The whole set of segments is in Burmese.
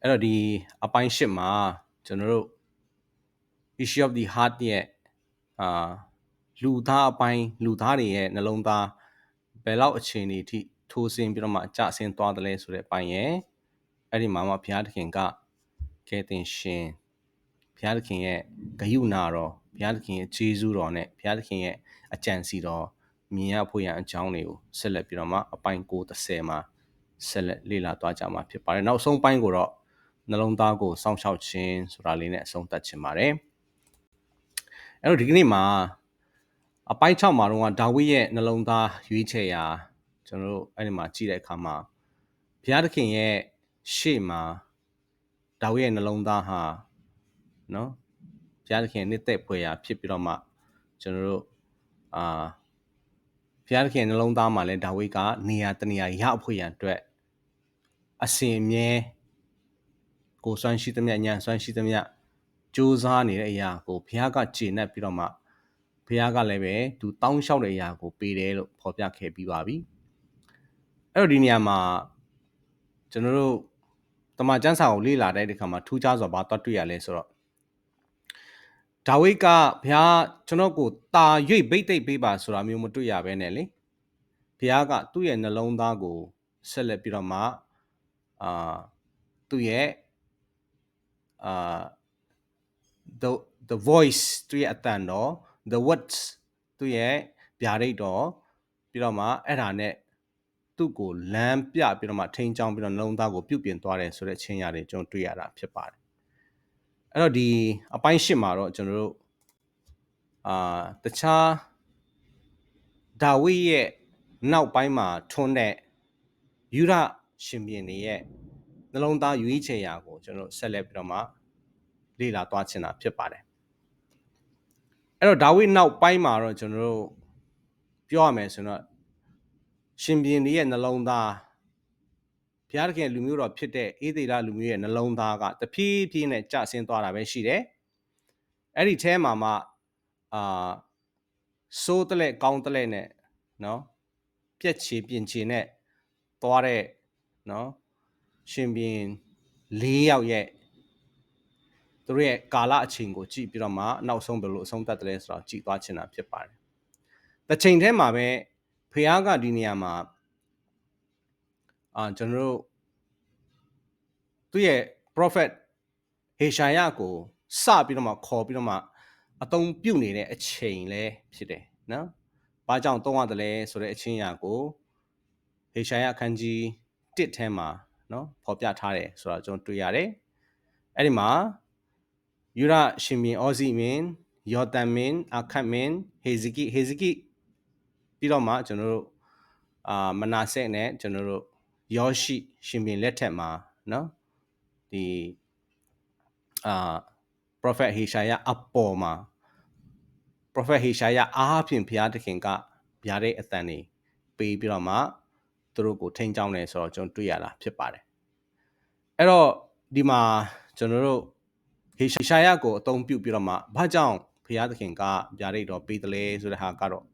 အဲ့တော့ဒီအပိုင်းရှစ်မှာကျွန်တော်တို့ issue of the heart ရဲ့အာလူသားအပိုင်းလူသားတွေရဲ့နှလုံးသားဘယ်လောက်အခြေအနေအထိထိုးဆင်းပြီးတော့မှအကျဆင်းသွားတယ်လဲဆိုတဲ့အပိုင်းရဲ့အဲ့ဒီမှာမှဘုရားသခင်ကကဲတင်ရှင်ဘုရားသခင်ရဲ့ဂယုဏတော်ဘုရားသခင်ရဲ့ခြေဆုတော်နဲ့ဘုရားသခင်ရဲ့အကြံစီတော်မြင်ရဖို့ရန်အကြောင်းတွေကိုဆက်လက်ပြီးတော့မှအပိုင်း930မှာဆက်လက်လေ့လာသွားကြမှာဖြစ်ပါတယ်နောက်ဆုံးပိုင်းကိုတော့ နှလုံးသားကိုစောင့်ရှောက်ခြင်းဆိုတာလေးနဲ့အဆုံးသတ်ခြင်းပါတယ်အဲ့တော့ဒီကနေ့မှာအပိုင်း6မှာတော့ဒါဝိရဲ့နှလုံးသားရွေးချယ်ရာကျွန်တော်တို့အဲ့ဒီမှာကြည့်တဲ့အခါမှာဘုရားသခင်ရဲ့ရှေ့မှာဒါဝိရဲ့နှလုံးသားဟာနော်ဘုရားသခင်နှစ်သက်ဖွယ်ရာဖြစ်ပြီးတော့မှကျွန်တော်တို့အာဘုရားသခင်နှလုံးသားမှာလည်းဒါဝိကနေရာတနေရာရဖို့ရန်အတွက်အစဉ်အမြဲ ကိုစွမ်းရှိသမျှညံစွမ်းရှိသမျှစူးစမ်းနေတဲ့အရာကိုဘုရားကကျေနပ်ပြီးတော့မှဘုရားကလည်းပဲသူတောင်းလျှောက်တဲ့အရာကိုပေးတယ်လို့ဖော်ပြခဲ့ပြီးပါပြီအဲ့တော့ဒီနေရာမှာကျွန်တော်တို့တမန်ကျမ်းစာကိုလေ့လာတဲ့အခါမှာထူးခြားစွာဘာတွေ့တွေ့ရလဲဆိုတော့ဒါဝိဒ်ကဘုရားကျွန်တော်ကိုတာ၍ဗိတ်သိက်ပေးပါဆိုတာမျိုးမတွေ့ရဘဲနဲ့လေဘုရားကသူ့ရဲ့နှလုံးသားကိုဆက်လက်ပြီးတော့မှအာသူ့ရဲ့ အာ the the voice သူ့ရဲ့အတန်တော် the words သူ့ရဲ့ဗျာဒိတ်တော်ပြီးတော့မှအဲ့ဒါနဲ့သူ့ကိုလမ်းပြပြီးတော့မှထိန်းချောင်းပြီးတော့နှလုံးသားကိုပြုတ်ပြင်သွားတယ်ဆိုတဲ့ချင်းရတယ်ကျွန်တော်တွေ့ရတာဖြစ်ပါတယ်အဲ့တော့ဒီအပိုင်းရှစ်မှာတော့ကျွန်တော်တို့အာတခြားဒါဝိရဲ့နောက်ပိုင်းမှာထွန်းတဲ့ယူရရှင်ပြန်နေရဲ့ နှလုံးသားရွေးချယ်ရာကိုကျွန်တော်ဆက်လက်ပြီးတော့မှလေ့လာသွားချင်တာဖြစ်ပါတယ်အဲ့တော့ဒါဝိနောက်ပိုင်းမှာတော့ကျွန်တော်တို့ပြောရမယ်ဆိုတော့ရှင်ပြန်ရဲ့နှလုံးသားဘုရားသခင်လူမျိုးတော်ဖြစ်တဲ့အေသေလလူမျိုးရဲ့နှလုံးသားကတဖြည်းဖြည်းနဲ့ကျဆင်းသွားတာပဲရှိတယ်အဲ့ဒီအဲမှာမှအာစိုးတလဲကောင်းတလဲနဲ့နော်ပြက်ချေပြင်ချေနဲ့သွားတဲ့နော် ရှင်ပြန်၄ယောက်ရဲ့သူတို့ရဲ့ကာလအချိန်ကိုကြည့်ပြီးတော့မှနောက်ဆုံးဘယ်လိုအဆုံးသတ်တယ်ဆိုတော့ကြည့်သွားချင်တာဖြစ်ပါတယ်။တစ်ချိန်တည်းမှာပဲဖះကဒီနေရာမှာအာကျွန်တော်တို့သူ့ရဲ့ prophet ဟေရှာယကိုစပြီးတော့မှခေါ်ပြီးတော့မှအသုံးပြုနေတဲ့အချိန်လဲဖြစ်တယ်နော်။ဘာကြောင့်သုံးရတယ်လဲဆိုတဲ့အချင်းအရာကိုဟေရှာယအခန်းကြီး1ထဲမှာ နော်ဖော်ပြထားတယ်ဆိုတော့ကျွန်တော်တွေ့ရတယ်။အဲ့ဒီမှာယူရရှင်မင်းအောဇီမင်းယောတန်မင်းအခတ်မင်းဟေဇကိဟေဇကိပြီးတော့မှကျွန်တော်တို့အာမနာဆက်နဲ့ကျွန်တော်တို့ယောရှိရှင်မင်းလက်ထက်မှာနော်ဒီအာ prophet ဟေရှာယအပေါ်မှာ prophet ဟေရှာယအားဖြင့်ဘုရားသခင်ကဗျာတဲ့အတန်နေပေးပြီးတော့မှ သူတို့ကိုထိန်းချောင်းတယ်ဆိုတော့ကျွန်တော်တွေ့ရတာဖြစ်ပါတယ်အဲ့တော့ဒီမှာကျွန်တော်တို့ဟေရှာယကိုအသုံးပြုပြီးတော့မှဘာကြောင့်ဘုရားသခင်ကဗျာဒိတ်တော်ပေးတယ်လဲဆိုတဲ့ဟာကတော့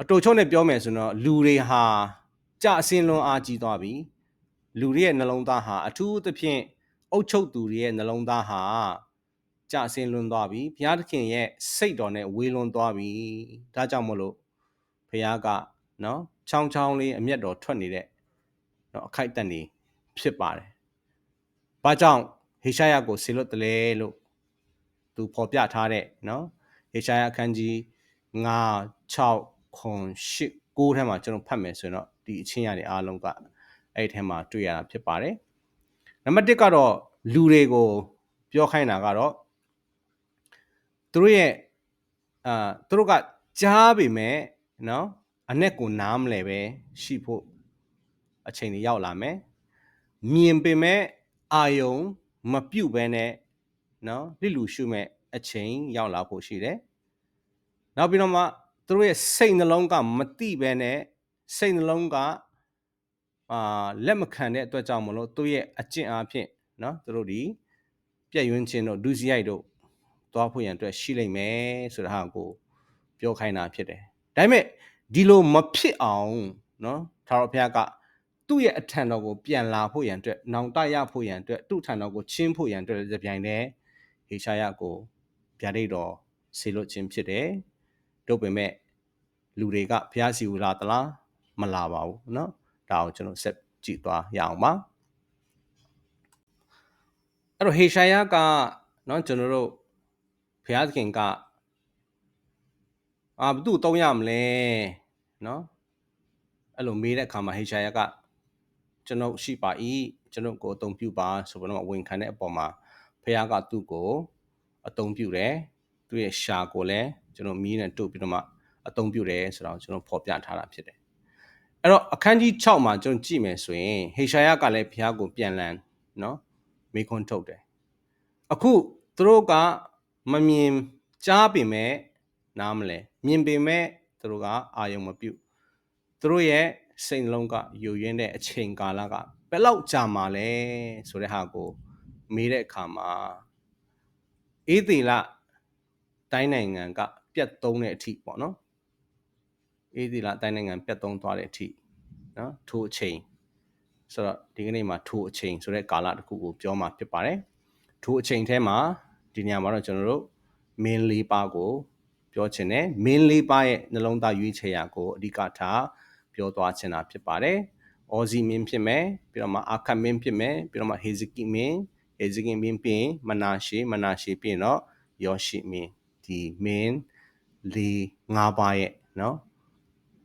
အတူချုံနဲ့ပြောမယ်ဆိုတော့လူတွေဟာကြအစင်းလွန်အားကြီးသွားပြီလူတွေရဲ့နှလုံးသားဟာအထူးသဖြင့်အုတ်ချုပ်သူတွေရဲ့နှလုံးသားဟာကြအစင်းလွန်သွားပြီဘုရားသခင်ရဲ့စိတ်တော်နဲ့ဝေလွန်သွားပြီဒါကြောင့်မလို့ဘုရားကနော် ချောင်းချောင်းလေးအမျက်တော်ထွက်နေတဲ့နော်အခိုက်အတန့်နေဖြစ်ပါတယ်။ဘာကြောင့်ဟေရှာယကိုဆေလွတ်တယ်လေလို့သူဖော်ပြထားတဲ့နော်ဟေရှာယအခန်းကြီး9 6ခွန်8 9ထဲမှာကျွန်တော်ဖတ်မယ်ဆိုရင်တော့ဒီအချင်းရတဲ့အားလုံးကအဲ့ဒီထဲမှာတွေ့ရတာဖြစ်ပါတယ်နံပါတ်1ကတော့လူတွေကိုပြောခိုင်းတာကတော့သူတို့ရဲ့အာသူတို့ကကြားပေမဲ့နော် အ내ကိုနားမလဲပဲရှိဖို့အချိန်ကြီးရောက်လာမယ်မြင်ပေမဲ့အာယုံမပြုတ်ဘဲနဲ့နော်လစ်လူရှုမဲ့အချိန်ရောက်လာဖို့ရှိတယ်။နောက်ပြီးတော့မှသူတို့ရဲ့စိတ်နှလုံးကမတိဘဲနဲ့စိတ်နှလုံးကအာလက်မခံတဲ့အတွက်ကြောင့်မလို့သူ့ရဲ့အကျင့်အားဖြင့်နော်သူတို့ဒီပြည့်ယွင်းခြင်းတို့ဒုစရိုက်တို့သွားဖို့ရန်အတွက်ရှိလိမ့်မယ်ဆိုတာဟာကိုပြောခိုင်းတာဖြစ်တယ်။ဒါပေမဲ့ ဒီလိုမဖြစ်အောင်နော်သာရဘုရားက သူ့ရဲ့အထံတော်ကိုပြန်လာဖို့ရန်အတွက်နောင်တရဖို့ရန်အတွက်သူ့ထံတော်ကိုချင်းဖို့ရန်အတွက်လည်းကြပြိုင်တယ်ဟေရှာယကိုဗျာဒိတ်တော်ဆေလွတ်ခြင်းဖြစ်တယ်တို့ပေမဲ့လူတွေကဘုရားစီကိုလာသလားမလာပါဘူးเนาะဒါကိုကျွန်တော်ဆက်ကြည့်သွားရအောင်ပါအဲ့တော့ဟေရှာယကเนาะကျွန်တော်တို့ဘုရားသခင်က အာဘသူ့သုံးရမလဲနော်အဲ့လိုမေးတဲ့အခါမှာ HR ကကျွန်ုပ်ရှိပါဤကျွန်ုပ်ကိုအသုံးပြုပါဆိုပြီးတော့ဝန်ခံတဲ့အပေါ်မှာဖခင်ကသူ့ကိုအသုံးပြုတယ်သူ့ရဲ့ရှာကိုလည်းကျွန်တော်မီးနဲ့တုပ်ပြီးတော့မှအသုံးပြုတယ်ဆိုတော့ကျွန်တော်ဖော်ပြထားတာဖြစ်တယ်အဲ့တော့အခန်းကြီး6မှာကျွန်တော်ကြည့်မယ်ဆိုရင်ဟေရှာယကလည်းဖခင်ကိုပြန်လန်နော်မေခွန်းထုတ်တယ်အခုသူတို့ကမမြင်ကြားပင်မဲ့နားမလဲ မြင်ပေမဲ့သူတို့ကအာယုံမပြုတ်သူတို့ရဲ့စိတ်နှလုံးကယိုယွင်းတဲ့အချိန်ကာလကဘယ်လောက်ကြာမှာလဲဆိုတဲ့ဟာကိုမေးတဲ့အခါမှာအေးသေးလတိုင်းနိုင်ငံကပြတ်သုံးတဲ့အထိပေါ့နော်အေးသေးလတိုင်းနိုင်ငံပြတ်သုံးသွားတဲ့အထိနော်ထိုအချိန်ဆိုတော့ဒီကနေ့မှာထိုအချိန်ဆိုတဲ့ကာလတစ်ခုကိုပြောမှာဖြစ်ပါတယ်ထိုအချိန်ထဲမှာဒီညမှာတော့ကျွန်တော်တို့မင်းလေးပါးကို ပြောချင်တယ်မင်းလေးပါးရဲ့နှလုံးသားရွေးချယ်ရာကိုအဓိကထားပြောသွားချင်တာဖြစ်ပါတယ်။အော်ဇီမင်းဖြစ်မယ်ပြီးတော့မှအာခတ်မင်းဖြစ်မယ်ပြီးတော့မှဟေဇကိမင်းဟေဇကိမင်းပြီးရင်မနာရှေမနာရှေပြီးရင်တော့ယောရှိမင်းဒီမင်းလေး၅ပါးရဲ့နော်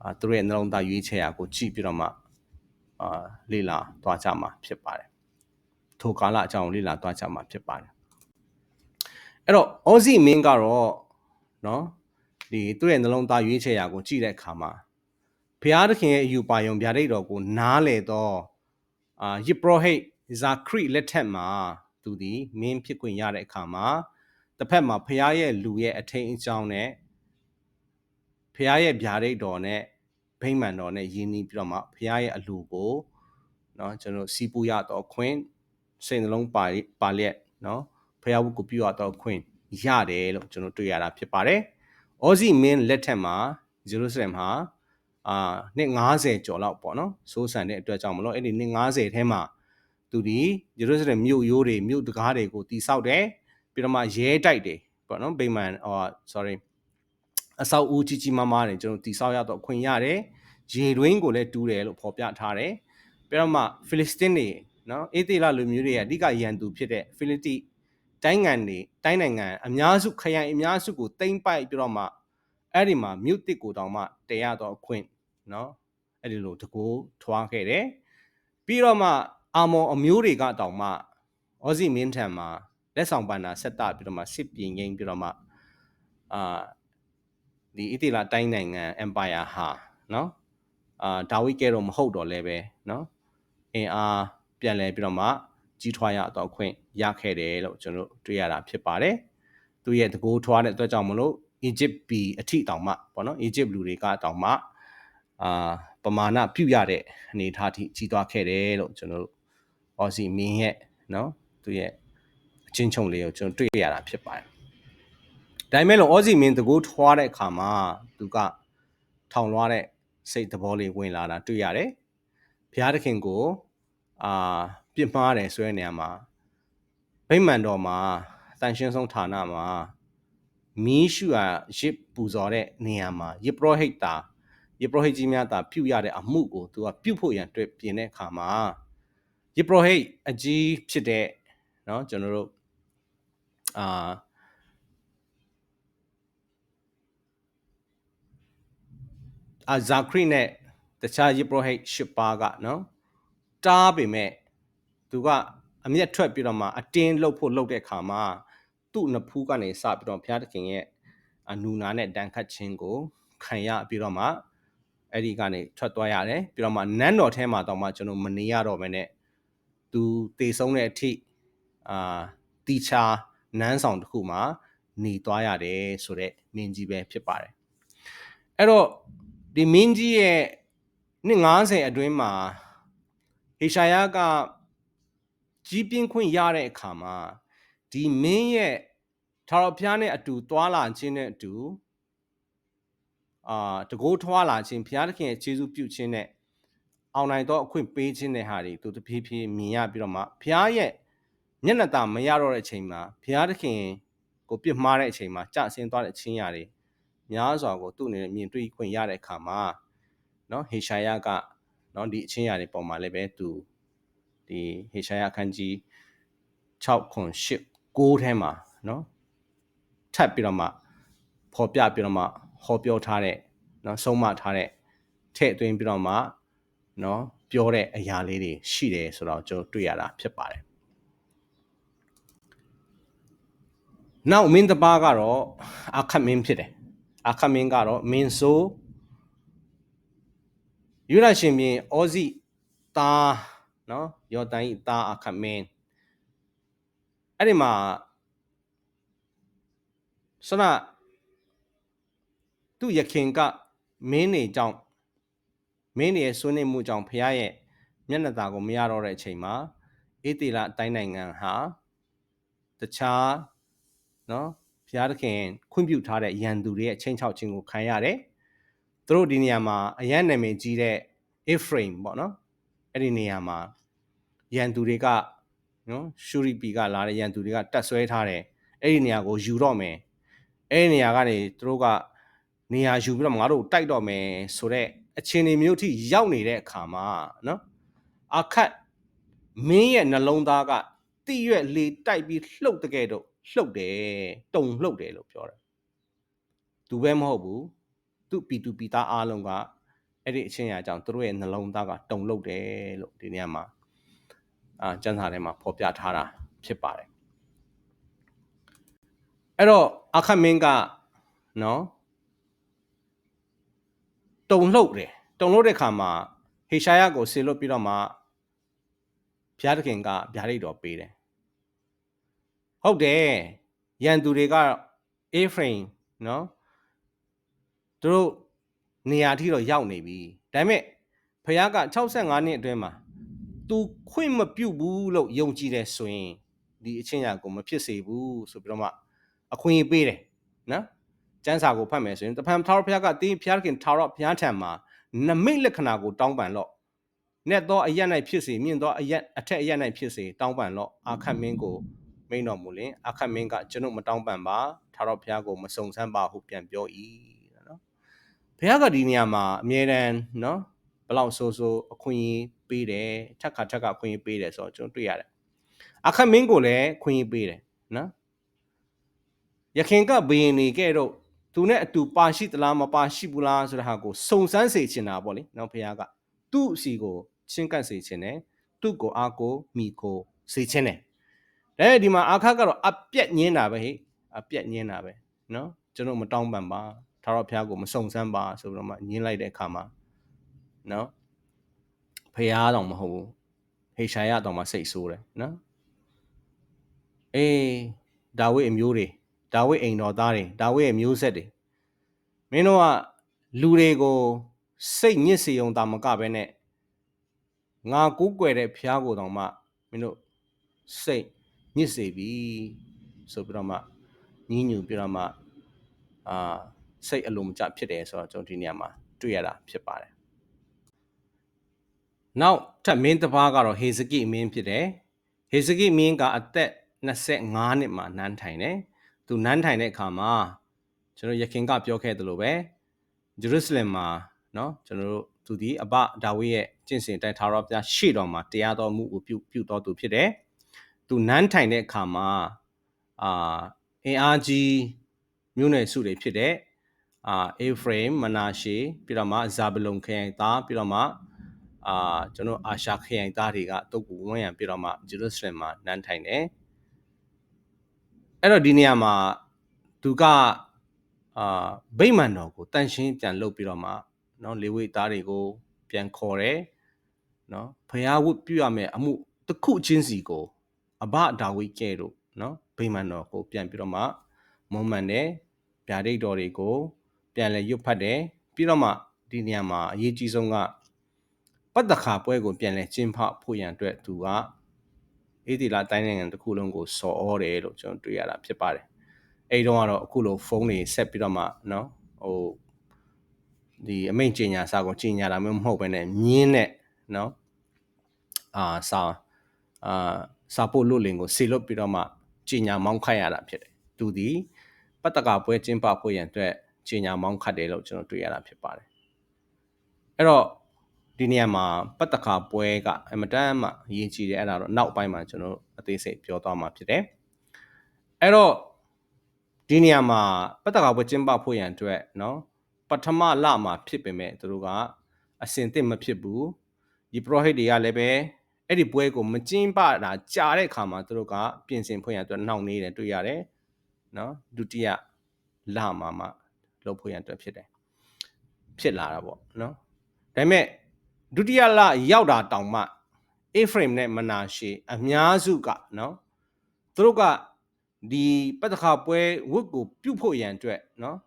အာသူတို့ရဲ့နှလုံးသားရွေးချယ်ရာကိုကြည့်ပြီးတော့မှအာလေ့လာသွားကြမှာဖြစ်ပါတယ်။ထိုကာလအကြောင်းလေ့လာသွားကြမှာဖြစ်ပါတယ်။အဲ့တော့အော်ဇီမင်းကတော့နော် ဒီသူ့ရဲ့နှလုံးသားရွေးချယ်ရာကိုကြည့်တဲ့အခါမှာဘုရားသခင်ရဲ့အယူပါယုံဗျာဒိတ်တော်ကိုနားလေတော့အာယစ်ပရောဟိတ်ဇာခရီလက်ထက်မှာသူဒီမင်းဖြစ်ခွင့်ရတဲ့အခါမှာတစ်ဖက်မှာဘုရားရဲ့လူရဲ့အထိန်အကြောင်းနဲ့ဘုရားရဲ့ဗျာဒိတ်တော်နဲ့ဗိမ္မာန်တော်နဲ့ယဉ်နီးပြီးတော့မှဘုရားရဲ့အလူကိုเนาะကျွန်တော်စီးပူရတော့ခွင့်စိတ်နှလုံးပါပါလျက်เนาะဘုရားဝတ်ကိုပြုရတော့ခွင့်ရတယ်လို့ကျွန်တော်တွေ့ရတာဖြစ်ပါတယ်။ အော်ဇီမင်းလက်ထက်မှာဂျေရုဆလင်မှာအာနှစ်90ကျော်လောက်ပေါ့နော်စိုးစံတဲ့အတွက်ကြောင့်မလို့အဲ့ဒီနှစ်90ထဲမှာသူဒီယေရုရှလင်မြို့ရိုးတွေမြို့တကားတွေကိုတိဆောက်တယ်ပြီးတော့မှရဲတိုက်တွေပေါ့နော်ဗိမာန်ဟော sorry အဆောက်အဦကြီးကြီးမားမားတွေကျွန်တော်တိဆောက်ရတော့ခွင့်ရတယ်ရေတွင်းကိုလည်းတူးတယ်လို့ဖော်ပြထားတယ်ပြီးတော့မှဖိလစ်စတင်းတွေနော်အေသေလလူမျိုးတွေရဲ့အဓိကရန်သူဖြစ်တဲ့ဖိလိတိ တိုင်းငံတွေတိုင်းနိုင်ငံအများစုခရိုင်အများစုကိုတိမ့်ပိုက်ပြီးတော့မှအဲ့ဒီမှာမြို့တစ်ကိုတောင်မှတရတော့အခွင့်เนาะအဲ့ဒီလိုတကူထွားခဲ့တယ်ပြီးတော့မှအာမော်အမျိုးတွေကတောင်မှအော်စီမင်းထံမှာလက်ဆောင်ပန်နာဆက်တာပြီးတော့မှစစ်ပြင်ငိမ့်ပြီးတော့မှအာဒီအီတီလာတိုင်းနိုင်ငံ empire ဟာเนาะအာဒါဝိကဲတော့မဟုတ်တော့လဲပဲเนาะအင်အားပြန်လဲပြီးတော့မှကြီးထွားရတော့ခွင့် ရခဲ့တယ်လို့ကျွန်တော်တွေ့ရတာဖြစ်ပါတယ်သူရဲ့တကူထွားတဲ့အတွက်ကြောင့်မလို့ Egypt ပြည်အထိတောင်မှပေါ့နော် Egypt လူတွေကတောင်မှအာပမာဏပြုရတဲ့အနေအထားထိကြီးသွားခဲ့တယ်လို့ကျွန်တော်တို့အော်စီမင်းရဲ့နော်သူရဲ့အချင်းချုံလေးကိုကျွန်တော်တွေ့ရတာဖြစ်ပါတယ်ဒါပေမဲ့လို့အော်စီမင်းတကူထွားတဲ့အခါမှာသူကထောင်လွှားတဲ့စိတ်သဘောလေးဝင်လာတာတွေ့ရတယ်ဘုရားသခင်ကိုအာပြစ်မှားတယ်ဆိုတဲ့နေရာမှာ ဗိမာန်တော်မှာတန်ရှင်းဆုံးဌာနမှာမီးရှုရရစ်ပူဇော်တဲ့နေရာမှာယစ်ပရောဟိတ်တာယစ်ပရောဟိတ်ကြီးများတာပြုရတဲ့အမှုကိုသူကပြုဖို့ရန်အတွက်ပြင်တဲ့အခါမှာယစ်ပရောဟိတ်အကြီးဖြစ်တဲ့เนาะကျွန်တော်တို့အာအာဇာခရီနဲ့တခြားယစ်ပရောဟိတ်ရှစ်ပါးကเนาะတားပေမဲ့သူက အမျက်ထွက်ပြီးတော့မှအတင်းလှုပ်ဖို့လှုပ်တဲ့အခါမှာသူ့နဖူးကနေစပြီးတော့ဘုရားသခင်ရဲ့အနူနာနဲ့တန်ခတ်ခြင်းကိုခံရပြီးတော့မှအဲ့ဒီကနေထွက်သွားရတယ်ပြီးတော့မှနန်းတော်ထဲမှာတော့မှကျွန်တော်မနေရတော့ဘဲနဲ့သူတေဆုံးတဲ့အထိအာတီချာနန်းဆောင်တစ်ခုမှာနေသွားရတယ်ဆိုတော့မင်းကြီးပဲဖြစ်ပါတယ်အဲ့တော့ဒီမင်းကြီးရဲ့နှစ်90အတွင်းမှာဟေရှာယက ကြီးပြင်းခွင့်ရတဲ့အခါမှာဒီမင်းရဲ့ထာဝရဘုရားနဲ့အတူသွာလာခြင်းနဲ့အတူအာတကိုးထွားလာခြင်းဘုရားသခင်ရဲ့ခြေဆုပြုခြင်းနဲ့ အောင်နိုင်တော့အခွင့်ပေးခြင်းတဲ့ဟာတွေသူတဖြည်းဖြည်းမြင်ရပြီးတော့မှဘုရားရဲ့မျက်နှာตาမရတော့တဲ့အချိန်မှာဘုရားသခင်ကိုပြစ်မှားတဲ့အချိန်မှာကြဆင်းသွားတဲ့အချင်းရာတွေများစွာကိုသူ့အနေနဲ့မြင်တွေ့ခွင့်ရတဲ့အခါမှာเนาะဟေရှာယကเนาะဒီအချင်းရာတွေပုံမှာလည်းပဲသူ ဒီဟေရှာယအခန်းကြီး6ခွန်8 9ထဲမှာเนาะထပ်ပြီးတော့မှဖော်ပြပြီးတော့မှဟောပြောထားတဲ့เนาะဆုံးမထားတဲ့ထည့်သွင်းပြီးတော့မှเนาะပြောတဲ့အရာလေးတွေရှိတယ်ဆိုတော့ကျွန်တော်တွေ့ရတာဖြစ်ပါတယ်နောက်မင်းတပါးကတော့အခတ်မင်းဖြစ်တယ်အခတ်မင်းကတော့မင်းဆိုးယူရရှင်ပြင်အောဇီတာ နော်ယောတန်ဤတာအခတ်မင်းအဲ့ဒီမှာဆနသူ့ယခင်ကမင်းနေကြောင့်မင်းနေရဲ့ဆွေးနွေးမှုကြောင့်ဖခင်ရဲ့မျက်နှာသာကိုမရတော့တဲ့အချိန်မှာအေတေလအတိုင်းနိုင်ငံဟာတခြားနော်ဘုရားသခင်ခွင့်ပြုထားတဲ့ရန်သူတွေရဲ့ချင်းချောက်ခြင်းကိုခံရတယ်။သူတို့ဒီနေရာမှာအရန်နာမည်ကြီးတဲ့ Ephraim ပေါ့နော်။အဲ့ဒီနေရာမှာ ရန်သူတွေကနော်ရှူရီပီကလာတဲ့ရန်သူတွေကတက်ဆွဲထားတယ်။အဲ့ဒီနေရာကိုယူတော့မယ်။အဲ့ဒီနေရာကနေသူတို့ကနေရာယူပြီးတော့ငါတို့တိုက်တော့မယ်ဆိုတော့အခြေအနေမျိုးထိရောက်နေတဲ့အခါမှာနော်အခတ်မင်းရဲ့နှလုံးသားကတိရွက်လေတိုက်ပြီးလှုပ်တဲ့ကဲတော့လှုပ်တယ်တုံလှုပ်တယ်လို့ပြောတယ်သူပဲမဟုတ်ဘူးသူ့ပီတူပီသားအားလုံးကအဲ့ဒီအချင်းရာကြောင့်သူတို့ရဲ့နှလုံးသားကတုံလှုပ်တယ်လို့ဒီနေရာမှာ အာကျမ်းစာထဲမှာဖော်ပြထားတာဖြစ်ပါတယ်အဲ့တော့အခမင်းကနော်တုံလှုပ်တယ်တုံလှုပ်တဲ့ခါမှာဟေရှာယကိုဆေလွတ်ပြီးတော့မှဘုရားသခင်ကဗျာဒိတ်တော်ပေးတယ်ဟုတ်တယ်ရန်သူတွေကအေဖရိမ်နော်သူတို့နေရာထိတော့ရောက်နေပြီဒါပေမဲ့ဖခင်က65နှစ်အတွင်းမှာ तू ခွင့်မပြုတ်ဘူးလို့ယုံကြည်တယ်ဆိုရင်ဒီအချင်းရာကိုမဖြစ်စေဘူးဆိုပြီးတော့မှအခွင့်အရေးပေးတယ်နော်ကျမ်းစာကိုဖတ်မယ်ဆိုရင်တဖန်ထာဝရဘုရားကတင်းဖျားခင်ထာဝရဘုရားထံမှာနမိတ်လက္ခဏာကိုတောင်းပန်လော့။နဲ့တော့အရက်၌ဖြစ်စေမြင့်သောအရက်အထက်အရက်၌ဖြစ်စေတောင်းပန်လော့အာခတ်မင်းကိုမိန်တော်မူလင်အခတ်မင်းကကျွန်ုပ်မတောင်းပန်ပါထာတော်ဘုရားကိုမစုံစမ်းပါဟုပြန်ပြော၏နော်ဘုရားကဒီနေရာမှာအမြဲတမ်းနော်ဘလောက်ဆိုးဆိုးအခွင့်အရေး ပေးတယ်ထက်ခါထက်ခါခွင့်ပေးတယ်ဆိုတော့ကျွန်တော်တွေ့ရတယ်အခမင်းကိုလည်းခွင့်ပေးတယ်နော်ရခင်ကဘယင်နေခဲ့တော့သူနဲ့အတူပါရှိသလားမပါရှိဘူးလားဆိုတဲ့ဟာကိုစုံစမ်းစေချင်တာပေါ့လေနော်ဖခင်ကသူ့အစီကိုချင်းကန့်စေချင်တယ်သူ့ကိုအားကိုမိကိုစေချင်တယ်ဒါပေမဲ့ဒီမှာအခကတော့အပြက်ညင်းတာပဲဟိအပြက်ညင်းတာပဲနော်ကျွန်တော်မတောင်းပန်ပါထာဝရဘုရားကိုမစုံစမ်းပါဆိုပြီးတော့မှညင်းလိုက်တဲ့အခါမှာနော် ဖះတော့မဟုတ်ဘူးဟေရှာယတော့မှစိတ်ဆိုးတယ်နော်အေးဒါဝိအမျိုးတွေဒါဝိအိမ်တော်သားတွေဒါဝိရဲ့မျိုးဆက်တွေမင်းတို့ကလူတွေကိုစိတ်ညစ်စေုံတာမကပဲနဲ့ငါကိုးကွယ်တဲ့ဖះကိုတောင်မှမင်းတို့စိတ်ညစ်စေပြီဆိုပြီးတော့မှညင်းညူပြီးတော့မှအာစိတ်အလိုမကျဖြစ်တယ်ဆိုတော့ကျွန်တော်ဒီနေရာမှာတွေ့ရတာဖြစ်ပါတယ် နောက်ထပ်မင်းတစ်ပါးကတော့ဟေဇကိမင်းဖြစ်တယ်ဟေဇကိမင်းကအသက်25နှစ်မှာနန်းထိုင်တယ်သူနန်းထိုင်တဲ့အခါမှာကျွန်တော်ယခင်ကပြောခဲ့သလိုပဲဂျေရုဆလင်မှာเนาะကျွန်တော်တို့သူဒီအဘဒါဝိရဲ့ကျင့်စဉ်တိုင်ထာဝရဘုရားရှေ့တော်မှာတရားတော်မူကိုပြုပြုတော်သူဖြစ်တယ်သူနန်းထိုင်တဲ့အခါမှာအာအင်အားကြီးမြို့နယ်စုတွေဖြစ်တဲ့အာအေဖရိမ်မနာရှေပြီးတော့မှဇာဗလုန်ခရိုင်သားပြီးတော့မှ အာကျွန်တော်အာရှာခရိုင်သားတွေကတုတ်ကူဝန်းရံပြီးတော့မှဂျေရုဆလင်မှာနန်းထိုင်တယ်အဲ့တော့ဒီနေရာမှာသူကအာဗိမာန်တော်ကိုတန်ရှင်းပြန်လုပ်ပြီးတော့မှเนาะလေဝိသားတွေကိုပြန်ခေါ်တယ်เนาะဖျားဝတ်ပြုရမယ်အမှုတစ်ခုချင်းစီကိုအဘဒါဝိကဲတို့နော်ဗိမာန်တော်ကိုပြန်ပြီးတော့မှမုံမှန်တယ်ဗျာဒိတ်တော်တွေကိုပြန်လဲရွတ်ဖတ်တယ်ပြီးတော့မှဒီနေရာမှာအရေးကြီးဆုံးက ပတ်သက်ခါပွဲကိုပြန်လဲကျင်းပဖို့ရန်အတွက်သူကအေးဒီလာတိုင်းနိုင်ငံတစ်ခုလုံးကိုစော်ဩတယ်လို့ကျွန်တော်တွေ့ရတာဖြစ်ပါတယ်အဲ့တုန်းကတော့အခုလိုဖုန်းတွေဆက်ပြီးတော့မှနော်ဟိုဒီအမိန့်ကြီးညာစာကိုကြီးညာတာမျိုးမဟုတ်ဘဲနဲ့မြင်းနဲ့နော်အာစာအာစာပို့လို့လင်ကိုဆေလွတ်ပြီးတော့မှကြီးညာမောင်းခတ်ရတာဖြစ်တယ်သူဒီပတ္တကပွဲကျင်းပဖို့ရန်အတွက်ကြီးညာမောင်းခတ်တယ်လို့ကျွန်တော်တွေ့ရတာဖြစ်ပါတယ်အဲ့တော့ ဒီနေရာမှာပတ္တကပွဲကအမတန်မှအရေးကြီးတယ်အဲ့ဒါတော့နောက်ပိုင်းမှာကျွန်တော်အသေးစိတ်ပြောသွားမှာဖြစ်တယ်အဲ့တော့ဒီနေရာမှာပတ္တကပွဲကျင်းပဖို့ရန်အတွက်เนาะပထမလမှာဖြစ်ပေမဲ့သူတို့ကအစင်သင့်မဖြစ်ဘူးဒီ project တွေကလည်းပဲအဲ့ဒီပွဲကိုမကျင်းပတာကြာတဲ့အခါမှာသူတို့ကပြင်ဆင်ဖွင့်ရအတွက်နှောင့်နှေးတယ်တွေ့ရတယ်နော်ဒုတိယလမှာမှလုပ်ဖွင့်ရအတွက်ဖြစ်တယ်ဖြစ်လာတာပေါ့နော်ဒါပေမဲ့ ဒုတိယလရောက်တာတောင်မှ A-frame နဲ့မနာရှေအများစုကနော်သူတို့ကဒီပတ္တခါပွဲဝတ်ကိုပြုတ်ဖို့ရန်အတွက်နော်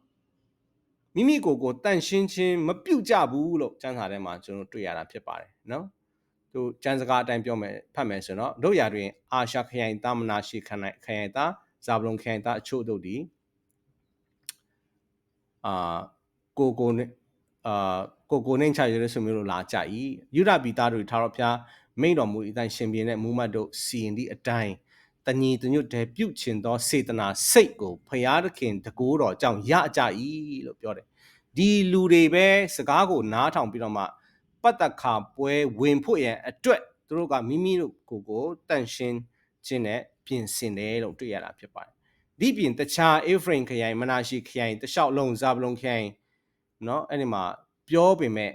မိမိကိုယ်ကိုတန့်ရှင်းချင်းမပြုတ်ကြဘူးလို့စံစာထဲမှာကျွန်တော်တွေ့ရတာဖြစ်ပါတယ်နော်သူစံစကားအတိုင်းပြောမယ်ဖတ်မယ်ဆိုတော့တို့ရာတွင်အာရှခရိုင်တာမနာရှိခရိုင်ခရိုင်တာဇာဘလုံခရိုင်တာအချို့တို့ဒီအာကိုကိုနဲ့အာ ကိုကိုနှိမ့်ချရတဲ့ဆိုမျိုးလိုလာကြ၏ယူဒပီသားတို့ထားတော့ဖျားမိန်တော်မူအတိုင်းရှင်ပြင်းတဲ့မူမတ်တို့စီရင်သည့်အတိုင်းတညီတညွတ်တည်းပြုတ်ချင်သောစေတနာစိတ်ကိုဖရာသခင်တကူတော်ကြောင့်ရကြ၏လို့ပြောတယ်ဒီလူတွေပဲစကားကိုနားထောင်ပြီးတော့မှပတ္တခါပွဲဝင်ဖို့ရန်အတွက်သူတို့ကမိမိတို့ကိုယ်ကိုတန့်ရှင်းခြင်းနဲ့ပြင်ဆင်တယ်လို့တွေ့ရတာဖြစ်ပါတယ်ဒီပြင်တခြား A-frame ခရိုင်မနာရှိခရိုင်တခြားလုံးဇာဘလုံးခရိုင်เนาะအဲ့ဒီမှာ ပြောပေမဲ့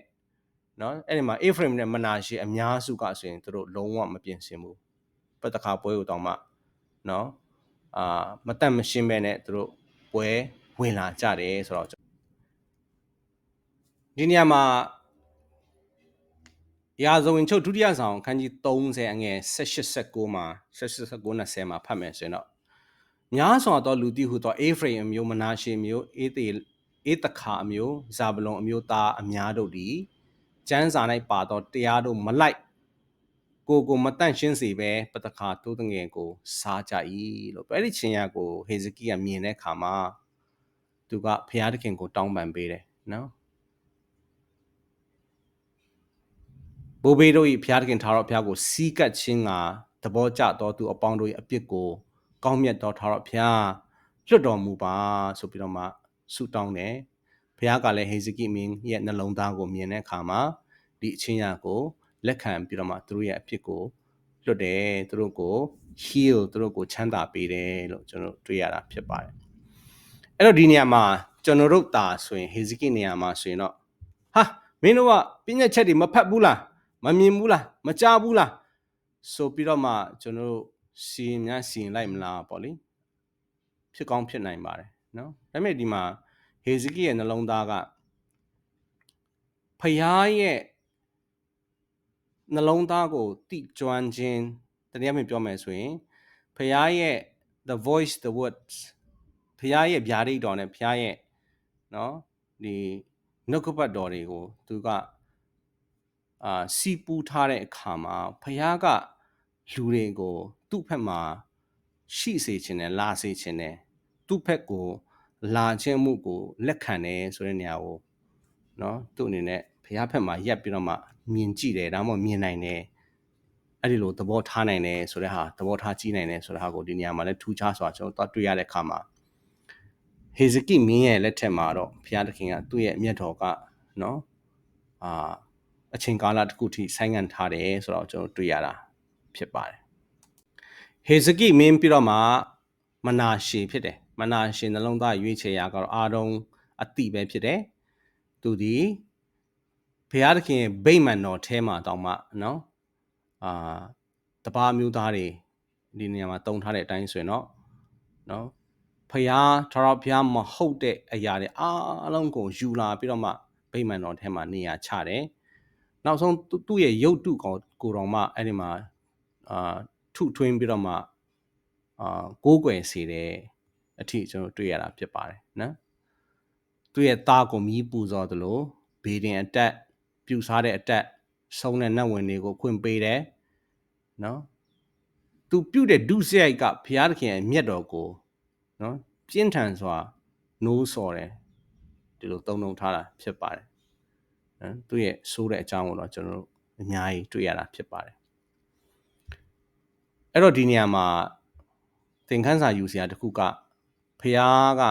เนาะအဲ့ဒီမှာ A-frame နဲ့မနာရှိအများစုကဆိုရင်သူတို့လုံးဝမပြင်ဆင်ဘူးပတ္တခါပွဲကိုတောင်မှเนาะအာမတတ်မရှင်းပဲနဲ့သူတို့ပွဲဝင်လာကြတယ်ဆိုတော့ဒီနေရာမှာရာဇဝင်ချုပ်ဒုတိယဆောင်ခန်းကြီး30အငယ်18 19မှာ18 19 20မှာဖတ်မယ်ဆိုရင်တော့များစွာသောလူတိဟုသောအေဖရိမ်အမျိုးမနာရှေမျိုးအေသေ အေတခါအမျိုးဇာဗလုန်အမျိုးသားအများတို့သည်ကျမ်းစာ၌ပါသောတရားတို့မလိုက်ကိုကိုမတန့်ရှင်းစေပဲပတခါတိုးတငယ်ကိုစားကြ၏လို့အဲ့ဒီချင်းရကိုဟေဇကိကမြင်တဲ့အခါမှာသူကဘုရားသခင်ကိုတောင်းပန်ပေးတယ်နော်ဘိုးဘေးတို့၏ဘုရားသခင်ထာဝရဘုရားကိုစီးကပ်ခြင်းကသဘောကျတော်သူအပေါင်းတို့၏အပြစ်ကိုကောင်းမြတ်တော်ထာဝရဘုရားလွတ်တော်မူပါဆိုပြီးတော့မှ ဆုတောင်းတယ်ဘုရားကလည်းဟေဇကိမင်းရဲ့နှလုံးသားကိုမြင်တဲ့အခါမှာဒီအချင်းရကိုလက်ခံပြီးတော့မှသူတို့ရဲ့အဖြစ်ကိုလွတ်တယ်သူတို့ကို heal သူတို့ကိုချမ်းသာပေးတယ်လို့ကျွန်တော်တွေ့ရတာဖြစ်ပါတယ်အဲ့တော့ဒီနေရာမှာကျွန်တော်တို့တာဆိုရင်ဟေဇကိနေရာမှာဆိုရင်တော့ဟာမင်းတို့ကပြည့်ညက်ချက်တွေမဖတ်ဘူးလားမမြင်ဘူးလားမကြားဘူးလားဆိုပြီးတော့မှကျွန်တော်တို့စီရင်များစီရင်လိုက်မလားပေါ့လေဖြစ်ကောင်းဖြစ်နိုင်ပါတယ် နော်ဒါပေမဲ့ဒီမှာဟေဇကိရဲ့နှလုံးသားကဖယားရဲ့နှလုံးသားကိုတိကျွမ်းခြင်းတနည်းအားဖြင့်ပြောမယ်ဆိုရင်ဖယားရဲ့ the voice the words ဖယားရဲ့ဗျာဒိတ်တော်နဲ့ဖယားရဲ့နော်ဒီနှုတ်ကပတ်တော်တွေကိုသူကအာစီပူထားတဲ့အခါမှာဖယားကလူတွေကို သူ့ဘက်မှာရှိစေခြင်းနဲ့လာစေခြင်းနဲ့ သူ့ဘက်ကိုလာခြင်းမှုကိုလက်ခံတယ်ဆိုတဲ့နေရာကိုเนาะသူ့အနေနဲ့ဘုရားဘက်မှာရက်ပြီးတော့မှမြင်ကြည့်တယ်ဒါမှမဟုတ်မြင်နိုင်တယ်အဲ့ဒီလိုသဘောထားနိုင်တယ်ဆိုတဲ့ဟာသဘောထားကြည့်နိုင်တယ်ဆိုတဲ့ဟာကိုဒီနေရာမှာလည်းထူးခြားစွာကျွန်တော်တွေ့ရတဲ့အခါမှာဟေဇကိမင်းရဲ့လက်ထက်မှာတော့ဘုရားသခင်ကသူ့ရဲ့မြတ်တော်ကเนาะအာအချိန်ကာလတစ်ခုထိဆိုင်းငံ့ထားတယ်ဆိုတော့ကျွန်တော်တွေ့ရတာဖြစ်ပါတယ်ဟေဇကိမင်းပြီးတော့မှမနာရှေဖြစ်တယ် မနာရှေနှလုံးသားရွေးချယ်ရာကတော့အာရုံအတိပဲဖြစ်တယ်သူဒီဘုရားသခင်ဗိမာန်တော်ထဲမှာတောင်မှနော်အာတပါးမျိုးသားတွေဒီနေရာမှာတုံထားတဲ့အတိုင်းဆိုရင်တော့နော်ဖျားထရဖျားမဟုတ်တဲ့အရာတွေအားလုံးကိုယူလာပြီးတော့မှဗိမာန်တော်ထဲမှာနေရာချတယ်နောက်ဆုံးသူ့ရဲ့ရုပ်တုကောင်ကိုတော်မှအဲ့ဒီမှာအာထုထွင်းပြီးတော့မှအာကိုးကွယ်စေတဲ့ အထိကျွန်တော်တွေ့ရတာဖြစ်ပါတယ်နော်သူ့ရဲ့သားကိုမြည်ပူဇော်သလိုဘေဒင်အတက်ပြူစားတဲ့အတက်ဆုံးတဲ့နတ်ဝင်တွေကိုခွင့်ပေးတယ်နော်သူပြုတ်တဲ့ဒုစရိုက်ကဘုရားသခင်ရဲ့မြတ်တော်ကိုနော်ပြင်းထန်စွာနိုးဆော်တယ်ဒီလိုသုံးနှုံထားတာဖြစ်ပါတယ်နော်သူရဲ့ဆိုးတဲ့အကြောင်းကိုတော့ကျွန်တော်တို့အများကြီးတွေ့ရတာဖြစ်ပါတယ်အဲ့တော့ဒီနေရာမှာသင်ခန်းစာယူစရာတစ်ခုက ဖះက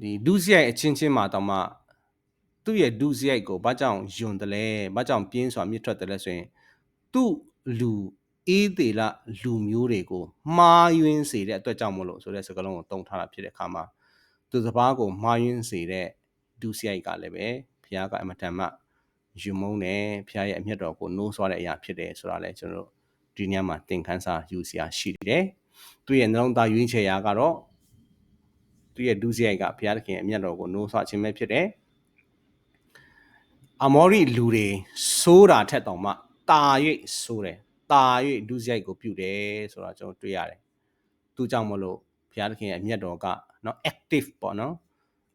ဒီဒုစရိုက်အချင်းချင်းမှာတောင်မှသူ့ရဲ့ဒုစရိုက်ကိုဘာကြောင့်ယွန်တယ်လဲဘာကြောင့်ပြင်းစွာမြစ်ထွက်တယ်လဲဆိုရင်သူ့လူအေးသေးလားလူမျိုးတွေကိုမှားယွင်းစေတဲ့အတွက်ကြောင့်မလို့ဆိုတဲ့စကားလုံးကိုတုံထားတာဖြစ်တဲ့အခါမှာသူစပားကိုမှားယွင်းစေတဲ့ဒုစရိုက်ကလည်းပဲဘုရားကအမတန်မှယူမုန်းတယ်ဘုရားရဲ့အမျက်တော်ကိုနိုးဆွားတဲ့အရာဖြစ်တယ်ဆိုတာလည်းကျွန်တော်တို့ဒီညမှာသင်ခန်းစာယူစရာရှိတယ် သူရဲ့နှလုံးသားရွေးချယ်ရာကတော့သူရဲ့ဒုစရိုက်ကဘုရားသခင်ရဲ့အမျက်တော်ကိုနိုးဆွားခြင်းပဲဖြစ်တယ်အမောရိလူတွေစိုးတာထက်တောင်မှတာ၍စိုးတယ်တာ၍ဒုစရိုက်ကိုပြုတယ်ဆိုတာကျွန်တော်တွေ့ရတယ်သူကြောင့်မလို့ဘုရားသခင်ရဲ့အမျက်တော်ကเนาะ active ပေါ့နော်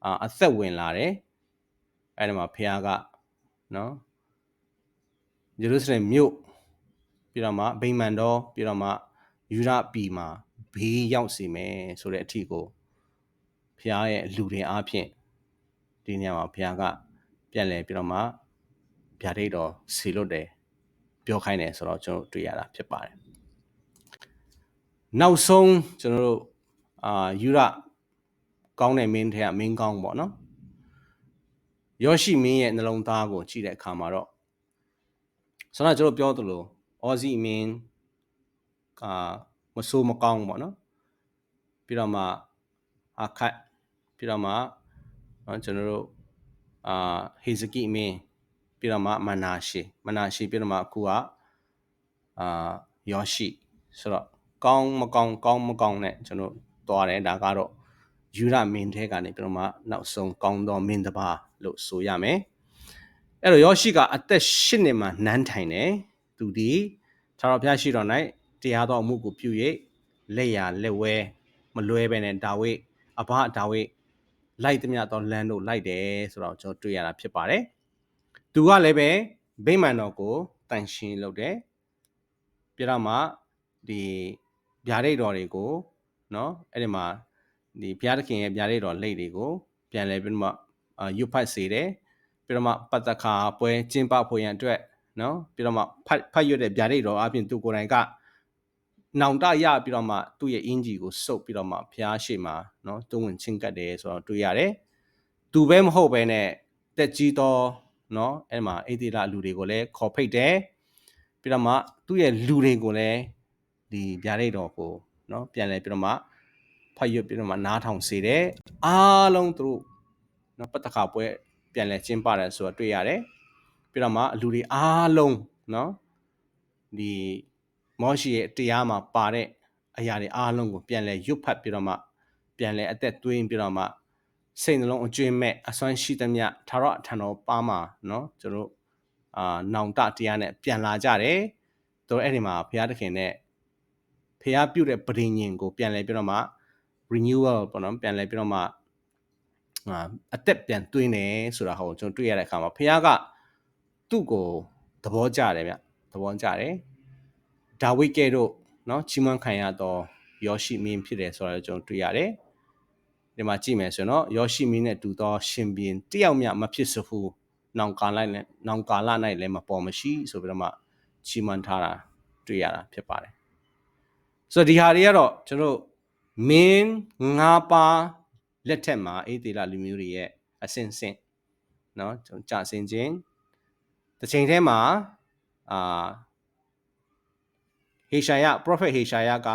အာအသက်ဝင်လာတယ်အဲ့ဒီမှာဘုရားကเนาะယေရုရှလင်မြို့ပြီးတော့မှဗိမာန်တော်ပြီးတော့မှ ယူရပြည်မှာဘေးရောက်စီမယ်ဆိုတဲ့အထီကိုဘုရားရဲ့လူတွေအားဖြင့်ဒီနေရာမှာဘုရားကပြန်လဲပြီးတော့မှဗျာဒိတ်တော်စီလွတ်တယ်ပြောခိုင်းတယ်ဆိုတော့ကျွန်တော်တွေ့ရတာဖြစ်ပါတယ်နောက်ဆုံးကျွန်တော်တို့အာယူရကောင်းတဲ့မင်းထဲကမင်းကောင်းပေါ့နော်ယောရှိမင်းရဲ့နှလုံးသားကိုကြည့်တဲ့အခါမှာတော့ဆိုတော့ကျွန်တော်ပြောသလိုအော်စီမင်း အာမဆိုးမကောင်းပေါ့နော်ပြီးတော့မှအခတ်ပြီးတော့မှကျွန်တော်တို့အာဟေဇကိမင်းပြီးတော့မှမနာရှေမနာရှေပြီးတော့မှအခုကအာယောရှိဆိုတော့ကောင်းမကောင်းကောင်းမကောင်းနဲ့ကျွန်တော်သွားတယ်ဒါကတော့ယူရမင်းထဲကနေပြီးတော့မှနောက်ဆုံးကောင်းသောမင်းတစ်ပါးလို့ဆိုရမယ်အဲ့တော့ယောရှိကအသက်၈နှစ်မှာနန်းထိုင်တယ်သူဒီသာတော်ဘုရားရှိတော်၌ တရားတော်မှုကိုပြု၍လက်ရလက်ဝဲမလွဲပဲနဲ့ဒါဝိအဘဒါဝိလိုက်သမျှသောလမ်းတို့လိုက်တယ်ဆိုတော့ကျွန်တော်တွေ့ရတာဖြစ်ပါတယ်။သူကလည်းပဲဗိမာန်တော်ကိုတန်ရှင်းလုပ်တယ်။ပြတော့မှဒီဗျာဒိတ်တော်တွေကိုနော်အဲ့ဒီမှာဒီဘုရားသခင်ရဲ့ဗျာဒိတ်တော်လိတ်တွေကိုပြန်လဲပြီးတော့ရွတ်ဖတ်စေတယ်။ပြီးတော့မှပတ္တခါပွဲကျင်းပဖို့ရန်အတွက်နော်ပြီးတော့မှဖတ်ဖတ်ရွတ်တဲ့ဗျာဒိတ်တော်အပြင်သူကိုယ်တိုင်က နောင်တရပြီးတော့မှသူ့ရဲ့အင်ဂျီကိုစုပ်ပြီးတော့မှဘုရားရှိမှာเนาะတွဝင်ချင်းကတ်တယ်ဆိုတော့တွေ့ရတယ်သူပဲမဟုတ်ပဲနဲ့တက်ကြီးတော်เนาะအဲ့မှာအိသေလလူတွေကိုလည်းခေါ်ဖိတ်တယ်ပြီးတော့မှသူ့ရဲ့လူတွေကိုလည်းဒီဗျာဒိတ်တော်ကိုเนาะပြန်လဲပြီးတော့မှဖတ်ရွတ်ပြီးတော့မှနားထောင်စေတယ်အားလုံးသူတို့เนาะပတ်တခါပွဲပြန်လဲကျင်းပတယ်ဆိုတော့တွေ့ရတယ်ပြီးတော့မှလူတွေအားလုံးเนาะဒီ မောရှိရဲ့တရားမှာပါတဲ့အရာတွေအားလုံးကိုပြန်လဲရွတ်ဖတ်ပြီးတော့မှပြန်လဲအသက်သွင်းပြီးတော့မှစိတ်နှလုံးအကျွင်းမဲ့အစွမ်းရှိသမျှထာဝရအထံတော်ပါမှာเนาะကျွန်တော်အာနောင်တတရားနဲ့ပြန်လာကြတယ်တို့အဲ့ဒီမှာဘုရားသခင်နဲ့ဖះပြုတ်တဲ့ပရိညင်ကိုပြန်လဲပြီးတော့မှ renewal ပေါ့နော်ပြန်လဲပြီးတော့မှအာအသက်ပြန်သွင်းတယ်ဆိုတာဟောကျွန်တော်တွေ့ရတဲ့အခါမှာဖះကသူ့ကိုသဘောကျတယ်ဗျသဘောကျတယ် ဒါဝိကဲတို့နော်ချီးမွမ်းခံရတော့ယောရှိမင်းဖြစ်တယ်ဆိုတာကျွန်တော်တွေ့ရတယ်ဒီမှာကြည့်မယ်ဆိုတော့ယောရှိမင်းနဲ့တူသောရှင်ဘင်းတယောက်မျှမဖြစ်စဘူးနောင်ကာလနဲ့နောင်ကာလ၌လည်းမပေါ်မရှိဆိုပြီးတော့မှချီးမွမ်းထားတာတွေ့ရတာဖြစ်ပါတယ်ဆိုတော့ဒီဟာတွေကတော့ကျွန်တော်မင်း၅ပါးလက်ထက်မှာအေးသေးလာလူမျိုးတွေရဲ့အစင်စင်เนาะကျွန်တော်ကြာစင်ခြင်းတစ်ချိန်တည်းမှာအာ ဟေရှာယ prophet ဟေရှာယက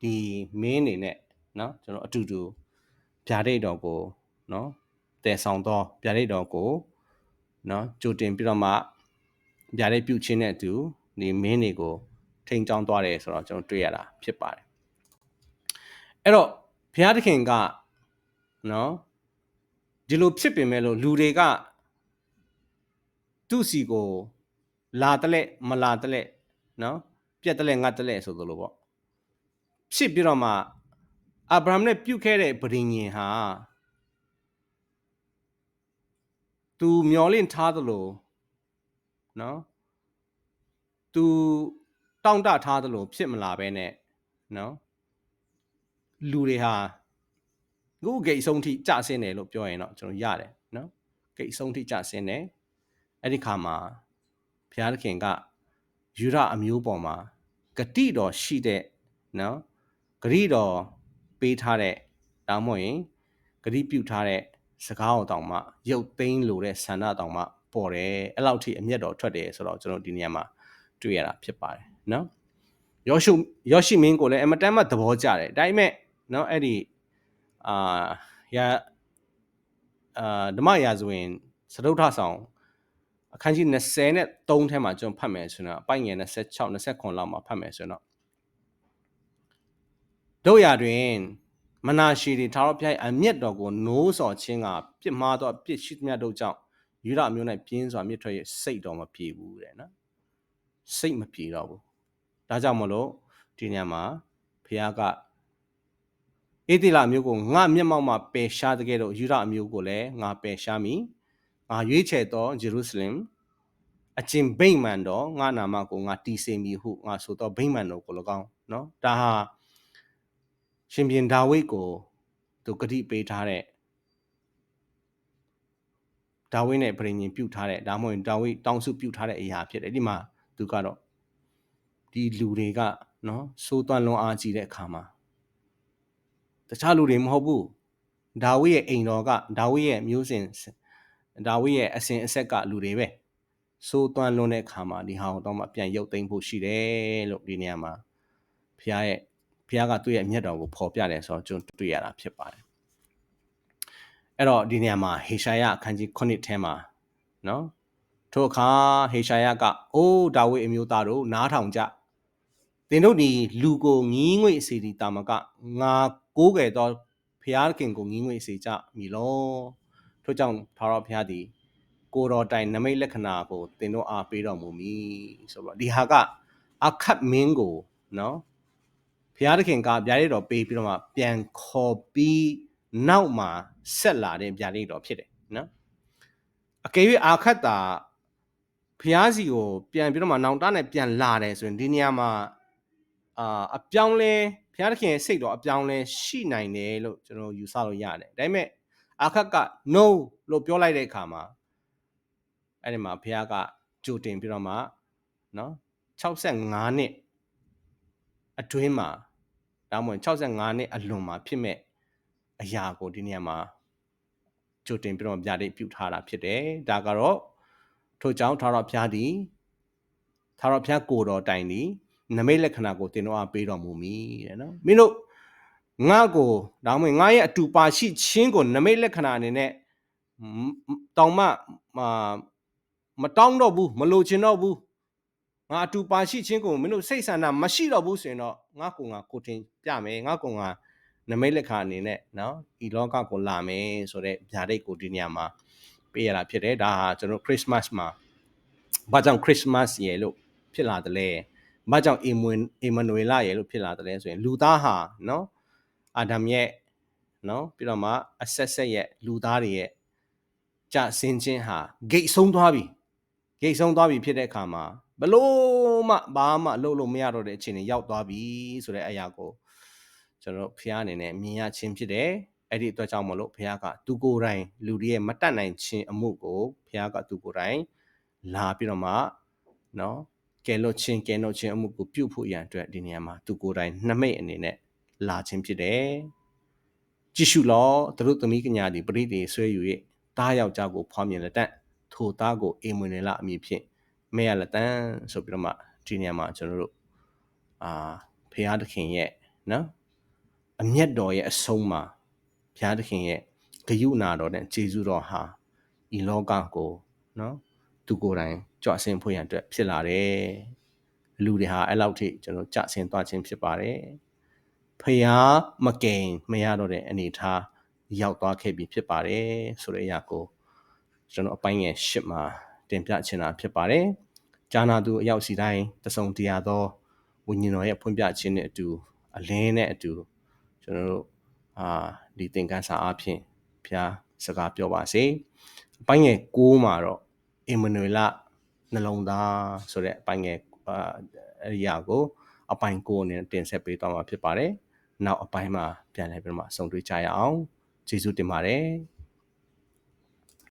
ဒီမင်းနေနဲ့เนาะကျွန်တော်အတူတူဗျာဒိတ်တော်ကိုเนาะတည်ဆောင်သောဗျာဒိတ်တော်ကိုเนาะကြိုတင်ပြီးတော့မှဗျာဒိတ်ပြုခြင်းနဲ့အတူဒီမင်းတွေကိုထိန်ချောင်းသွားတယ်ဆိုတော့ကျွန်တော်တွေ့ရတာဖြစ်ပါတယ်အဲ့တော့ဘုရားသခင်ကနော်ဒီလိုဖြစ်ပင်မဲ့လို့လူတွေကသူ့စီကိုလာတလက်မလာတလက်နော် ပြက်တလက်ငတ်တလက်ဆိုသလိုပေါ့ဖြစ်ပြီးတော့မှအာဗြဟံနဲ့ပြုတ်ခဲ့တဲ့ဗြိဉ္ဉ်ဟာသူမျောလင့်ထားသလိုနော်သူတောင့်တထားသလိုဖြစ်မလာပဲနဲ့နော်လူတွေဟာကိုယ်ဂိတ်ဆုံးထိကြဆင်းတယ်လို့ပြောရင်တော့ကျွန်တော်ရတယ်နော်ဂိတ်ဆုံးထိကြဆင်းတယ်အဲ့ဒီခါမှာဘုရားသခင်ကယူရအမျိုးပေါ်မှာ ဂတိတော်ရှိတဲ့နော်ဂတိတော်ပေးထားတဲ့တောင်းမရင်ဂတိပြုထားတဲ့စကားတော်တောင်မှရုပ်သိမ်းလို့တဲ့ဆန္ဒတောင်မှပေါ်တယ်အဲ့လောက်ထိအမျက်တော်ထွက်တယ်ဆိုတော့ကျွန်တော်ဒီနေရာမှာတွေ့ရတာဖြစ်ပါတယ်နော်ယောရှုယောရှိမင်းကိုလည်းအမတန်မှသဘောကျတယ်ဒါပေမဲ့နော်အဲ့ဒီအာရာအာဓမ္မရာဇဝင်သဒုဋ္ဌဆောင် အခန်းကြီး20နဲ့3ထဲမှာကျွန်တော်ဖတ်မယ်ဆိုတော့အပိုင်ငယ်26 29လောက်မှာဖတ်မယ်ဆိုတော့တို့ရာတွင်မနာရှိတွေထာဝရဘုရားအမျက်တော်ကိုနိုးစော်ခြင်းကပြစ်မှားသောအပြစ်ရှိသမျှတို့ကြောင့်ယူဒမျိုး၌ပြင်းစွာမြစ်ထွက်ရဲ့စိတ်တော်မပြေဘူးတဲ့နော်စိတ်မပြေတော့ဘူးဒါကြောင့်မလို့ဒီညမှာဘုရားကအေဒီလာမျိုးကိုငါမျက်မှောက်မှာပယ်ရှားတဲ့ကဲ့သို့ယူဒအမျိုးကိုလည်းငါပယ်ရှားမည် ငါရွေးချယ်သောဂျေရုရှလင်အကျင်ဗိမ္မာန်တော်ငါနာမကိုငါတီးဆင်မည်ဟုငါဆိုသောဗိမ္မာန်တော်ကို၎င်းနော်ဒါဟာရှင်ပြန်ဒါဝိဒ်ကိုသူဂတိပေးထားတဲ့ဒါဝိဒ်နဲ့ပြင်ရင်ပြုတ်ထားတဲ့ဒါမှမဟုတ်ဒါဝိဒ်တောင်းစုပြုတ်ထားတဲ့အရာဖြစ်တယ်ဒီမှာသူကတော့ဒီလူတွေကနော်စိုးသွမ်းလွန်အားကြီးတဲ့အခါမှာတခြားလူတွေမဟုတ်ဘူးဒါဝိဒ်ရဲ့အိမ်တော်ကဒါဝိဒ်ရဲ့မျိုးစဉ် ဒါဝိဒ်ရဲ့အစဉ်အဆက်ကလူတွေပဲစိုးသွမ်းလွန်တဲ့အခါမှာဒီဟာကိုတော့မှပြန်ရုပ်သိမ်းဖို့ရှိတယ်လို့ဒီနေရာမှာဖခင်ရဲ့ဘုရားကသူ့ရဲ့မျက်တော်ကိုဖော်ပြတယ်ဆိုတော့ကျွန်တော်တွေ့ရတာဖြစ်ပါတယ်အဲ့တော့ဒီနေရာမှာဟေရှာယအခန်းကြီး9ထဲမှာနော်ထိုအခါဟေရှာယကအိုးဒါဝိအမျိုးသားတို့နားထောင်ကြသင်တို့ဒီလူကိုငီးငွေ့စေတီတာမကငါကိုးကွယ်သောဘုရားခင်ကိုငီးငွေ့စေကြမည်လော ထို့ကြောင့်သာရဘုရားသည် ကိုတော်တိုင်နမိတ်လက္ခဏာကိုသင်တို့အားပေးတော်မူမည်ဆိုတော့ဒီဟာကအခတ်မင်းကိုနော်ဘုရားသခင်ကဗျာဒိတ်တော်ပေးပြီးတော့မှပြန်ခေါ်ပြီးနောက်မှာဆက်လာတဲ့ဗျာဒိတ်တော်ဖြစ်တယ်နော်အကယ်၍အာခတ်တာဘုရားစီကိုပြန်ပြီးတော့မှနောင်တနဲ့ပြန်လာတယ်ဆိုရင်ဒီနေရာမှာအာအပြောင်းလဲဘုရားသခင်ရဲ့စိတ်တော်အပြောင်းလဲရှိနိုင်တယ်လို့ကျွန်တော်ယူဆလို့ရတယ်ဒါပေမဲ့ အာခတ်က no လို့ပြောလိုက်တဲ့အခါမှာအဲ့ဒီမှာဘုရားကကြိုတင်ပြီးတော့မှနော်65နှစ်အတွင်းမှာဒါမှမဟုတ်65နှစ်အလွန်မှာဖြစ်မဲ့အရာကိုဒီနေရာမှာကြိုတင်ပြီးတော့ဗျာဒိတ်ပြုထားတာဖြစ်တယ်ဒါကတော့ထို့ကြောင့်ထာဝရဘုရားသည်ထာဝရဘုရားကိုတော်တိုင်သည်နမိတ်လက္ခဏာကိုတင်တော့အပေးတော်မူမည်တဲ့နော်မင်းတို့ ငါ့ကိုဒါမှမဟုတ်ငါရဲ့အတူပါရှိခြင်းကိုနမိတ်လက္ခဏာအနေနဲ့တောင်မှမတောင်းတော့ဘူးမလိုချင်တော့ဘူးငါအတူပါရှိခြင်းကိုမင်းတို့စိတ်ဆန္ဒမရှိတော့ဘူးဆိုရင်တော့ငါကိုငါကိုတင်ပြမယ်ငါကိုငါနမိတ်လက်ခါအနေနဲ့နော်ဒီလောကကိုလာမယ်ဆိုတော့ဗျာဒိတ်ကိုဒီနေရာမှာပေးရတာဖြစ်တယ်ဒါဟာကျွန်တော်ခရစ်စမတ်မှာဘာကြောင့်ခရစ်စမတ်ရေလို့ဖြစ်လာတယ်လဲဘာကြောင့်အီမွန်အီမနွေလာရေလို့ဖြစ်လာတယ်လဲဆိုရင်လူသားဟာနော် အာဒမ်ရဲ့နော်ပြီးတော့မှအဆက်ဆက်ရဲ့လူသားတွေရဲ့ကြဆင်းခြင်းဟာဂိတ်ဆုံးသွားပြီဂိတ်ဆုံးသွားပြီဖြစ်တဲ့အခါမှာဘလို့မှဘာမှလှုပ်လို့မရတော့တဲ့အခြေအနေရောက်သွားပြီဆိုတဲ့အရာကိုကျွန်တော်ဖះအနေနဲ့မြင်ရခြင်းဖြစ်တယ်အဲ့ဒီအတွက်ကြောင့်မလို့ဖះကသူကိုယ်တိုင်လူတွေရဲ့မတတ်နိုင်ခြင်းအမှုကိုဖះကသူကိုယ်တိုင်လာပြီးတော့မှနော်ကဲလို့ချင်းကဲလို့ချင်းအမှုကိုပြုတ်ဖို့ရန်အတွက်ဒီနေရာမှာသူကိုယ်တိုင်နှမိတ်အနေနဲ့ လာခြင်းဖြစ်တယ်ကြည့်ရှုလောသူတို့သမီးကညာဒီပရိသေဆွဲယူ၍တားယောက်ျားကိုဖွားမြင်လက်တန့်ထိုသားကိုအေမွေနေလအမည်ဖြင့်မဲရလက်တန်းဆိုပြီးတော့မှဒီနေရာမှာကျွန်တော်တို့အာဖရာသခင်ရဲ့နော်အမျက်တော်ရဲ့အဆုံးမှာဘုရားသခင်ရဲ့ဂယုဏတော်နဲ့ဂျေဇုတော်ဟာဤလောကကိုနော်သူကိုယ်တိုင်ကြွဆင်းဖို့ရန်အတွက်ဖြစ်လာတယ်လူတွေဟာအဲ့လောက်ထိကျွန်တော်ကြဆင်းသွားခြင်းဖြစ်ပါတယ် ဖျားမကိန်မရတော့တဲ့အနေထားရောက်သွားခဲ့ပြီဖြစ်ပါတယ်ဆိုတဲ့အရာကိုကျွန်တော်အပိုင်းငယ်ရှစ်မှာတင်ပြချင်တာဖြစ်ပါတယ်ဂျာနာသူအရောက်စီတိုင်းတဆုံတရားသောဝိညာဉ်တော်ရဲ့ဖွင့်ပြခြင်းနဲ့အတူအလင်းနဲ့အတူကျွန်တော်တို့အာဒီသင်ခန်းစာအဖြစ်ဖျားစကားပြောပါစေအပိုင်းငယ်6မှာတော့အီမနွေလနှလုံးသားဆိုတဲ့အပိုင်းငယ်အာအရာကိုအပိုင်း6အနေနဲ့တင်ဆက်ပေးသွားမှာဖြစ်ပါတယ် နောက်အပိုင်းမှာပြန်လည်ပြီးတော့မှဆုံတွေ့ကြရအောင်ကျေးဇူးတင်ပါတယ်